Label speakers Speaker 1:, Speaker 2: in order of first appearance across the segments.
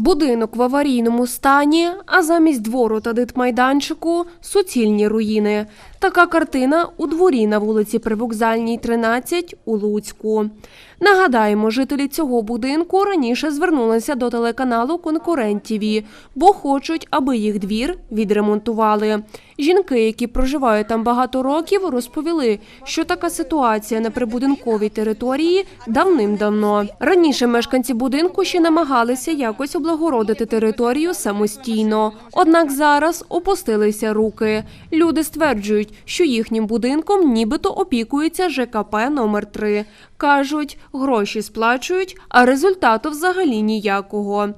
Speaker 1: Будинок в аварійному стані, а замість двору та дитмайданчику суцільні руїни. Така картина у дворі на вулиці Привокзальній, 13 у Луцьку. Нагадаємо, жителі цього будинку раніше звернулися до телеканалу Конкурент ТІВІ, бо хочуть, аби їх двір відремонтували. Жінки, які проживають там багато років, розповіли, що така ситуація на прибудинковій території давним-давно. Раніше мешканці будинку ще намагалися якось облагородити територію самостійно. Однак зараз опустилися руки. Люди стверджують, що їхнім будинком нібито опікується ЖКП номер 3 Кажуть, гроші сплачують, а результату взагалі ніякого.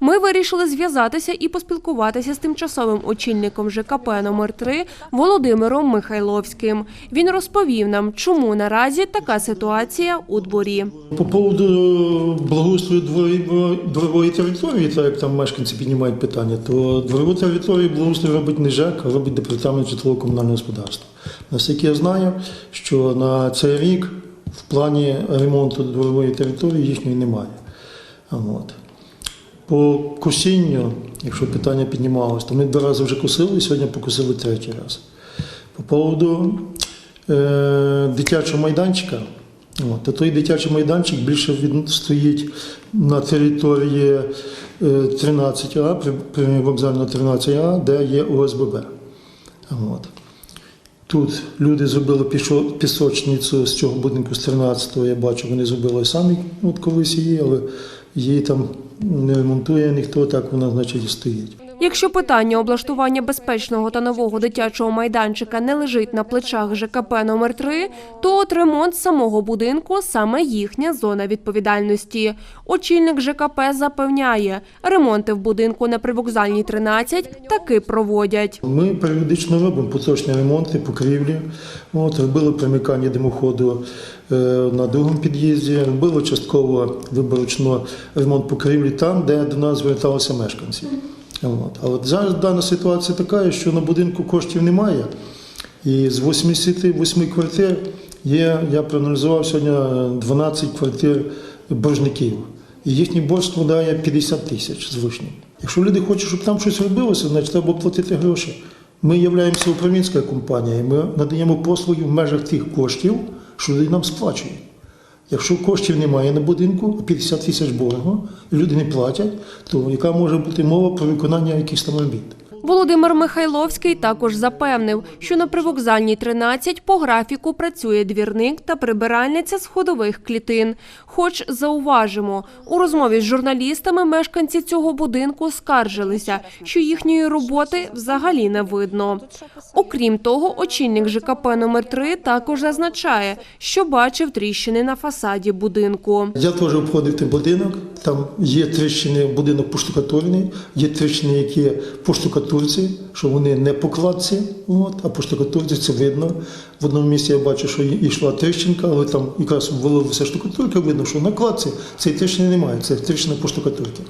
Speaker 1: Ми вирішили зв'язатися і поспілкуватися з тимчасовим очільником ЖКП номер 3 Володимиром Михайловським. Він розповів нам, чому наразі така ситуація у дворі.
Speaker 2: По поводу благоустрою дворової, території, так як там мешканці піднімають питання, то дворову територію благоустрою робить не ЖЕК, а робить департамент житлово-комунального господарства. Наскільки я знаю, що на цей рік в плані ремонту дворової території їхньої немає. От. По косінню, якщо питання піднімалось, то ми два рази вже косили, і сьогодні покосили третій раз. По поводу е, дитячого майданчика, от, то той дитячий майданчик більше від, стоїть на території е, 13А, при, при вокзально 13А, де є ОСББ. От. Тут люди зробили пісочницю з цього будинку з 13-го, я бачу, вони зробили самі от колись її, але її там не ремонтує ніхто, так вона, значить, і стоїть.
Speaker 1: Якщо питання облаштування безпечного та нового дитячого майданчика не лежить на плечах ЖКП номер 3 то от ремонт самого будинку саме їхня зона відповідальності. Очільник ЖКП запевняє, ремонти в будинку на привокзальній 13 таки проводять.
Speaker 2: Ми періодично робимо поточні ремонти, покрівлі. От, робили примикання димоходу е, на другому під'їзді, робили частково виборочно ремонт покрівлі там, де до нас зверталися мешканці. От. А от зараз дана ситуація така, що на будинку коштів немає. І з 88 квартир є, я проаналізував сьогодні 12 квартир боржників. І їхній борг складає 50 тисяч з лишнім. Якщо люди хочуть, щоб там щось робилося, значить треба платити гроші. Ми являємося управлінська компанія, і ми надаємо послуги в межах тих коштів, що люди нам сплачують. Якщо коштів немає на будинку, а 50 тисяч боргу, люди не платять, то яка може бути мова про виконання якихось там робіт?
Speaker 1: Володимир Михайловський також запевнив, що на привокзальній 13 по графіку працює двірник та прибиральниця з ходових клітин. Хоч зауважимо, у розмові з журналістами мешканці цього будинку скаржилися, що їхньої роботи взагалі не видно. Окрім того, очільник ЖКП номер 3 також зазначає, що бачив тріщини на фасаді будинку.
Speaker 2: Я теж обходив той будинок. Там є тріщини, будинок поштукатурений, є тріщини, які по штукатурці, що вони не по кладці, от, а по штукатурці це видно. В одному місці я бачу, що йшла тріщинка, але там якраз обвалилася штукатурка, видно, що на кладці цієї тріщини немає, це тріщина по штукатурці.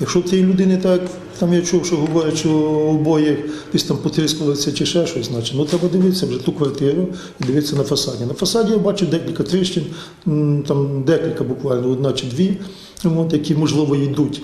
Speaker 2: Якщо тієї людини так, там я чув, що говорять, що обоє десь там потріскалися чи ще щось, значить, ну треба дивитися вже ту квартиру і дивитися на фасаді. На фасаді я бачу декілька тріщин, там декілька буквально, одна чи дві, от, які, можливо, йдуть.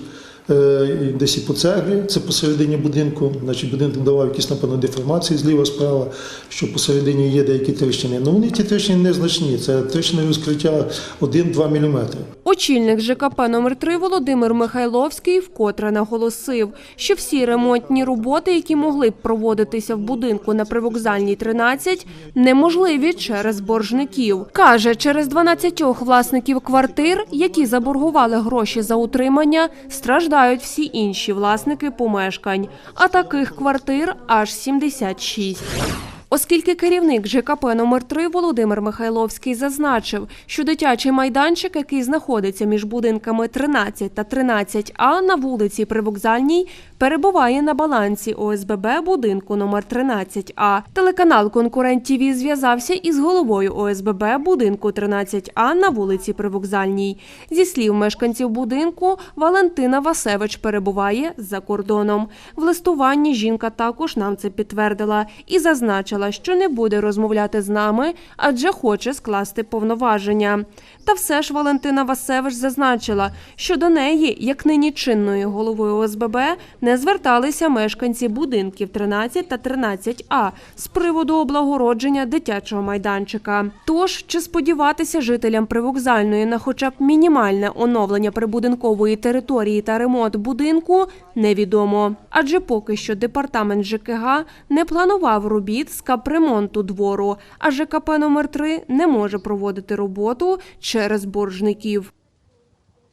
Speaker 2: Е, Десь і по цеглі, це посередині будинку, значить будинок давав якісь, напевно, деформації зліва справа, що посередині є деякі тріщини. Ну вони ті тріщини незначні, це тріщини розкриття 1-2 мм.
Speaker 1: Очільник ЖКП номер 3 Володимир Михайловський вкотре наголосив, що всі ремонтні роботи, які могли б проводитися в будинку на привокзальній 13, неможливі через боржників. Каже, через 12 власників квартир, які заборгували гроші за утримання, страждають всі інші власники помешкань. А таких квартир аж 76. Оскільки керівник ЖКП номер 3 Володимир Михайловський зазначив, що дитячий майданчик, який знаходиться між будинками 13 та 13А на вулиці Привокзальній, перебуває на балансі ОСББ будинку номер 13А. Телеканал Конкурент ТІВІ зв'язався із головою ОСББ будинку 13А на вулиці Привокзальній. Зі слів мешканців будинку, Валентина Васевич перебуває за кордоном. В листуванні жінка також нам це підтвердила і зазначила, зазначила, що не буде розмовляти з нами, адже хоче скласти повноваження. Та все ж Валентина Васевич зазначила, що до неї, як нині чинною головою ОСББ, не зверталися мешканці будинків 13 та 13А з приводу облагородження дитячого майданчика. Тож, чи сподіватися жителям привокзальної на хоча б мінімальне оновлення прибудинкової території та ремонт будинку, невідомо. Адже поки що департамент ЖКГ не планував робіт з капремонту двору, а ЖКП номер 3 не може проводити роботу через боржників.